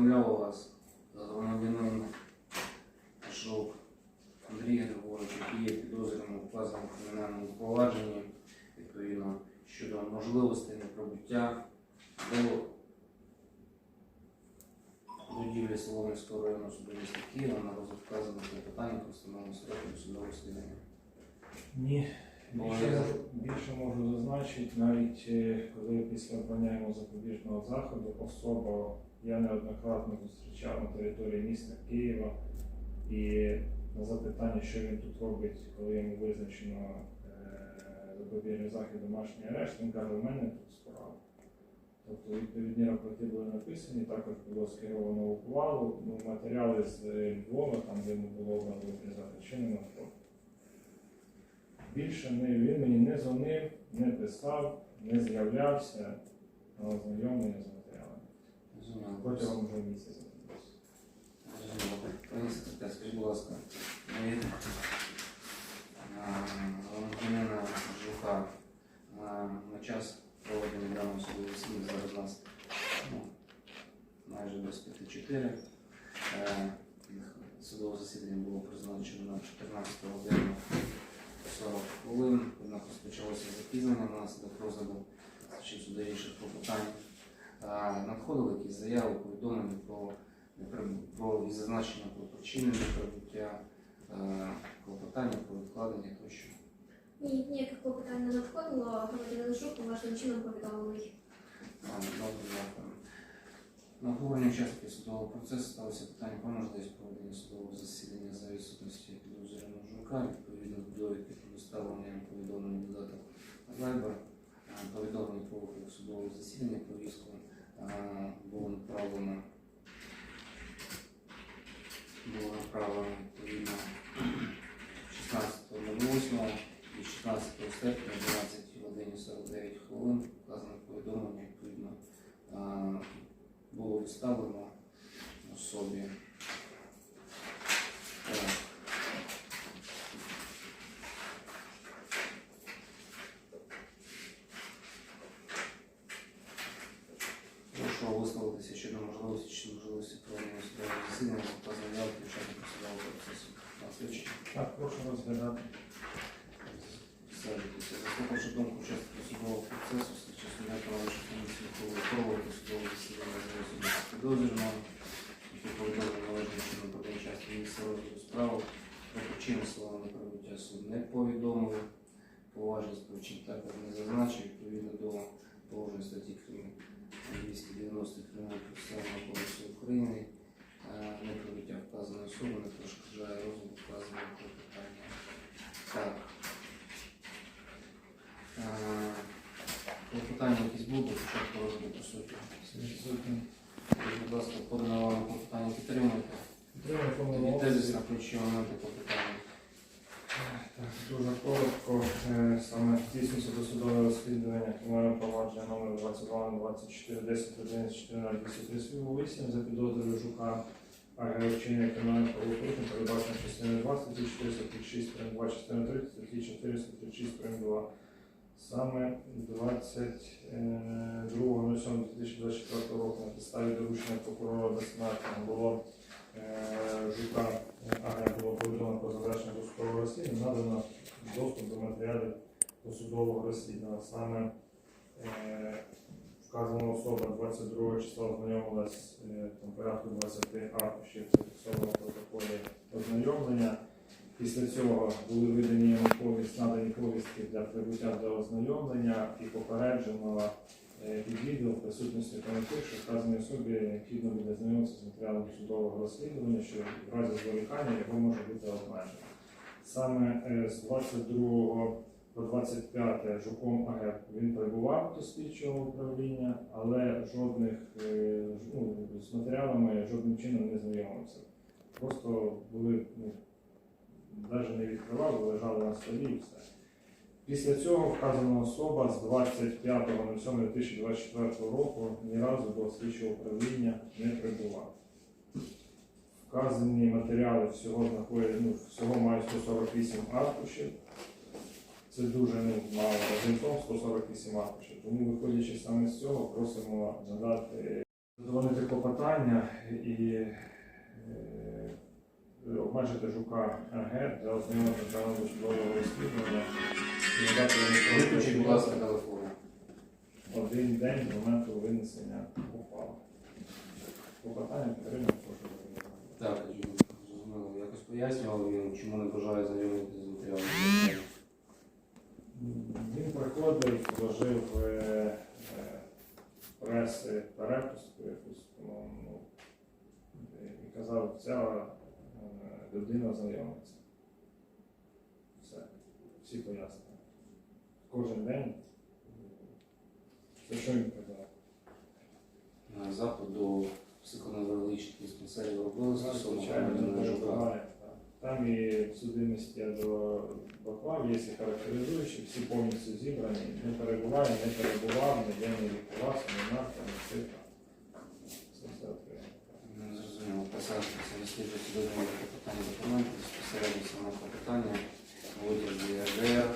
повідомляв вас громадянин Жук Андрій Григорович, який є підозрюваним у вказаному кримінальному провадженні, відповідно, щодо можливості неприбуття до будівлі Солом'янського району суду міста Києва на розгляд вказаних клопотань про встановлення строків судового розслідування. Ні. Більше, можу- більше можу зазначити, навіть е, коли після обрання йому запобіжного заходу особа я неоднократно зустрічав на території міста Києва і на запитання, що він тут робить, коли йому визначено е, запобіжний захід домашній арешт, він каже, у мене тут справа. Тобто відповідні рапорти були написані, також було скеровано ухвалу, ну, матеріали з Львова, там де йому було обрано за причинами фото. Більше не, він мені не дзвонив, не писав, не з'являвся на ознайомлення з матеріалами. Зрозуміло. Протягом вже місяця. Зрозуміло. Пані секретар, скажіть, будь ласка, ви а, громадянина Жука на час проведення даного судового засідання зараз нас ну, майже без 5-4. Е, Судове засідання було призначено на 14 годину 40 хвилин, однак розпочалося запізнення внаслідок розгляду чи суду інших клопотань. Надходили якісь заяви, повідомлення про про зазначення про причини неприбуття, е, клопотання про відкладення тощо. Ні, ніяких клопотань не надходило, громадянин Жук належним чином повідомлений. А, Добре, дякую. На обговорення учасників судового процесу сталося питання про можливість проведення судового засідання за відсутності підозрюваного жука, відповідно до доставлення повідомлення додаток е, повідомлення про виклик судового засідання повістку було направлено було направлено відповідно 16.08 і 16 серпня 12 годині 49 хвилин вказане повідомлення відповідно було відставлено особі. Так. Прошу висловитися щодо можливості чи можливості проведення судового засідання з вказаної явки учасників судового процесу. Наслідчі. Так, прошу розглядати. Заслухавши думку учасників судового процесу, слідчі суддя проводить комісію проводити судове засідання за особисто підозрюваного, які повідомлено належним чином про часті місця розгляду справи, про причини свого неприбуття суд не повідомили, поважні з причин також не зазначив, відповідно до положень статті 290 Кримінального процесуального кодексу України, е, неприбуття вказаної особи не перешкоджає розгляду вказаного клопотання. Так. Е, Клопотання якісь будуть, початку розгляду по суті. Будь ласка, подано вам клопотання підтримуєте. Тоді повному тезис обсязі. на ключі моменти клопотання. Так, дуже коротко. Е, Саме здійснюється досудове розслідування кримінального провадження номер 22 24 10 11 14 238 за підозрою Жука Агра вчинення кримінального правопорушення передбачено частиною 2 статті 436 прим. 2 частина 3 статті 436 прим. 2. Саме 22.07.2024 року на підставі доручення прокурора безсмертного було е, Жука Агня було повідомлено про завершення досудового розслідування, надано доступ до матеріалів досудового розслідування. Саме е, вказана особа 22 числа ознайомилась е, там порядку 20 аркушів зафіксованого протоколі ознайомлення. Після цього були видані повість, надані повістки для прибуття до ознайомлення і попереджено е, під відео в присутності понятих, що вказаній особі необхідно буде знайомитися з матеріалом судового розслідування, що в разі зволікання його може бути обмежено. Саме е, з 22 по 25 Жуком АГ він прибував до слідчого управління, але жодних е, ну, з матеріалами жодним чином не знайомився. Просто були ну, навіть не відкривав, лежали на столі і все. Після цього вказана особа з 25.07.2024 року ні разу до слідчого управління не прибував. Вказані матеріали всього ну, всього мають 148 аркушів. Це дуже ну, мало разом 148 аркушів. Тому, виходячи саме з цього, просимо надати задовольнити клопотання і е, обмежити жука АГ для ознайомлення даного судового розслідування і надати йому Виключіть, будь ласка, телефон. один день з моменту винесення ухвали. Клопотання підтримує, прошу. Так, зрозуміло. Якось пояснював він, чому не бажає знайомитися з матеріалами. Він приходив, вложив е, е, преси перепуску якусь, по-моєму, і казав, ця е, людина знайомиться. Все. Всі пояснення. Кожен день. Це що він казав? На запит до психоневрологічних диспансерів робили стосовно Звичайно, перебуває. Там і судимості до Баклав є характеризуючі, всі повністю зібрані. Не перебуває, не перебував, не є не лікувався, не нарко, не цифра. Це все окремо. Не зрозуміло. Писати це розслідує судове питання документів, безпосередньо саме питання у вигляді РДР,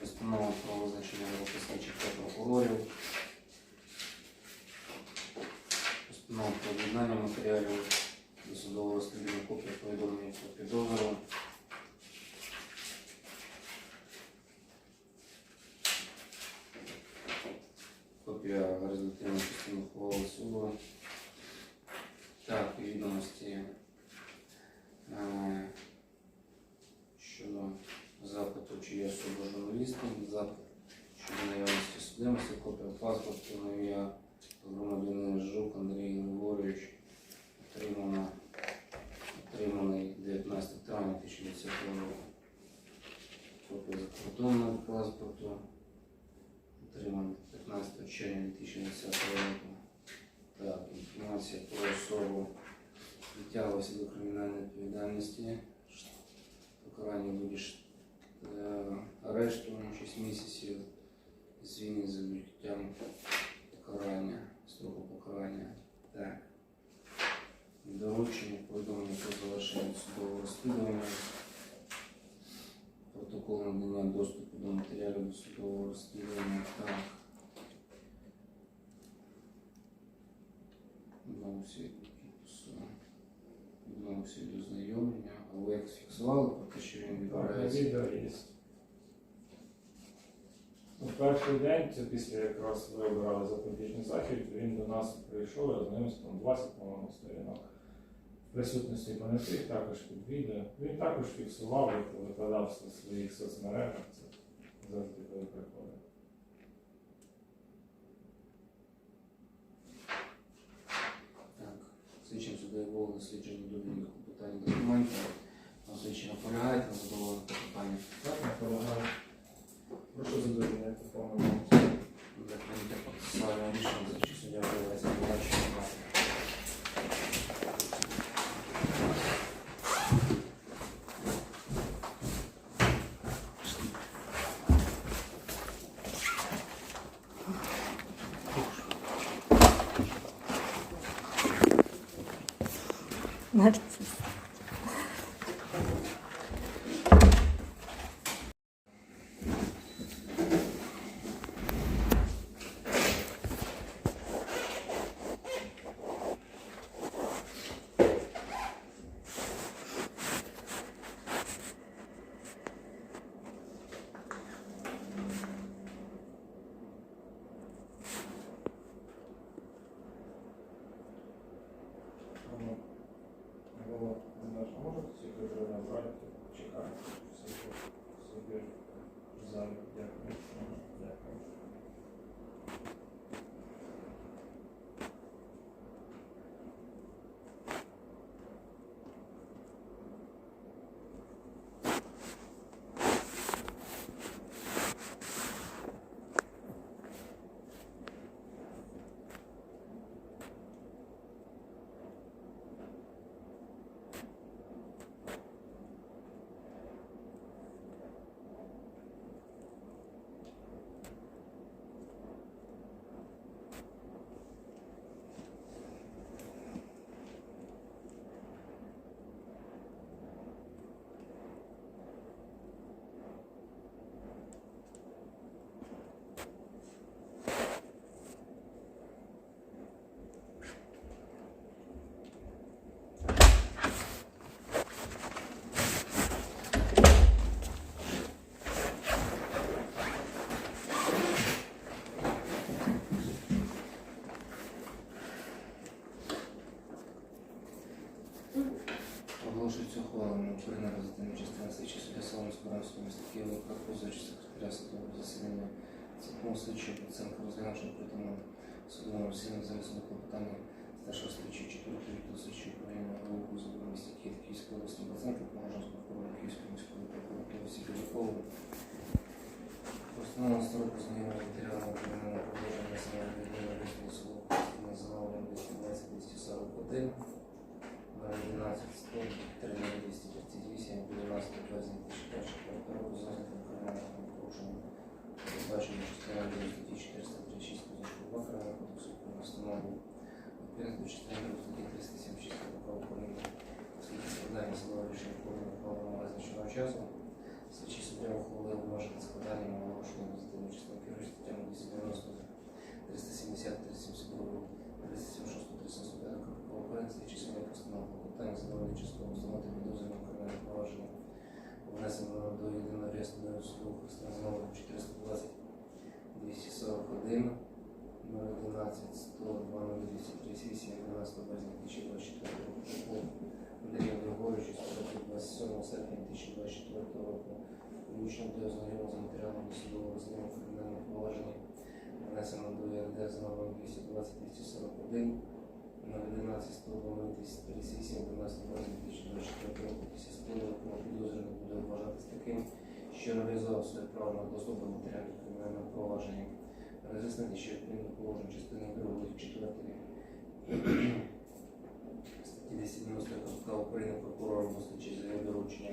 постанова про визначення слідчих та прокурорів, постанова про об'єднання матеріалів до судового розслідування копія повідомлення про підозру. Копія результативної частини ухвали суду. Так, і відомості е, щодо запиту, чи є особа журналістом, запит щодо наявності судимості, копія паспорту на ім'я громадянина Жук Андрій Григорович, отримана, отриманий 19 травня 2010 року. Копія закордонного паспорту, отримана 15 червня 2010 року. Так, інформація про особу притягувалася до кримінальної відповідальності. Покарання буде ш- е, арешту на 6 місяців, звільнення за відбуттям покарання, строку покарання. Так. Доручення, повідомлення про завершення судового розслідування. Протокол надання доступу до матеріалів до судового розслідування. Так. Відмовився від А ви як фіксували про те, що він відео є. Ну, перший день, це після якраз ви обирали запобіжний захід, він до нас прийшов, я знайомився там 20, по-моєму, сторінок. В присутності понятих також під відео. Він також фіксував, як викладав в своїх соцмережах. Це завжди коли приходить. Так. Слідчим судові було дослідження довільних питань документів. Слідчі наполягаєте на задоволених питання. Так, наполягаю. Прошу задовольнити повному. Для прийняття процесуального рішення слідчий суддя дякую побачення. Size göre güzel yapmak, yapmak. Розділені частини слідчі суддя Соломського районського міста Києва, Карпузович, секретаря судового засідання, Церков слідчий Проценко розглянувши притому судовому засіданні за судове клопотання старшого слідчого четвертого відділу слідчого управління ГУ в місті Київ, Київської області, Проценко, Помажанського прокурора Київської міської прокуратури Сігалікову, Постанова строку знайомого матеріалу провадження самого відділу розгляду судового номером 220 241 11 100 238 12 2021 року за наслідком кримінального порушення передбачено частиною 2 статті 436 Кодексу Кримінального кодексу про настанову відповідно до частини 2 статті 376 КПК України оскільки складання судового рішення правовому визначеного часу слідчі суддя ухвалили обмежити складання оголошення позитивної частини керуючи статтями 290 370 372 376 375 КПК України слідчі суддя постановив клопотання задоволення частково встановити підозрюваного кримінальне провадження внесено до єдиного реєстру судових установ 420 241 011 102 238 11 березня 2024 року Шуков Андрій Григорович статті 27 серпня 2024 року. Включно до ознайомлення з матеріалами судового розслідування кримінального провадження внесено до ЄРД з номером 220 241 011 102 238 12 березня 2024 року підозрюваний буде вважатись таким, що реалізував своє право на доступ до матеріалів кримінального провадження. Роз'яснити, що відповідно положення частини 2 4 статті 290 КПК України прокурором визначить за його доручення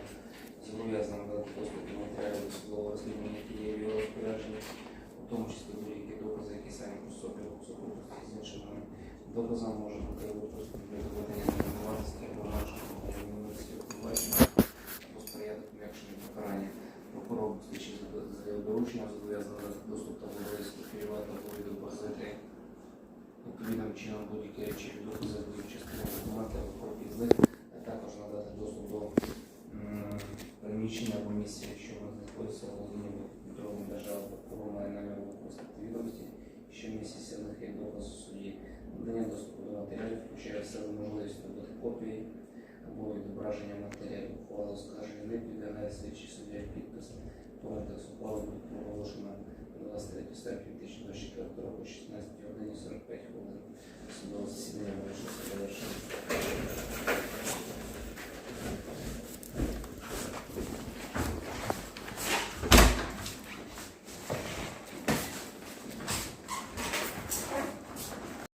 зобов'язано надати доступ до матеріалів судового розслідування, в його розпорядженні, у тому числі будь-які докази, які самі по собі сукупності з іншими доказами може бути використані для доведення невинуватості або нашого невинуватості обвинувачення або сприяти пом'якшенню покарання. Прокурор за його зобов'язаний надати доступ та можливість скопіювати або відобразити відповідним чином будь-які речові докази до частини документів або копії з них, а також надати доступ до переміщення комісії, що знаходиться володіння відомим державного комунального випуску відомості, що місяця лихий доказ у суді, надання доступу до матеріалів, включає в себе можливість робити копії або відображення матеріалів, ухвали скарження не підлягає слідчий суддя підпис, порядок ухвали буде проголошено 23 серпня 2024 року, 16 годині 45 хвилин. Судове засідання вирішилося завершено.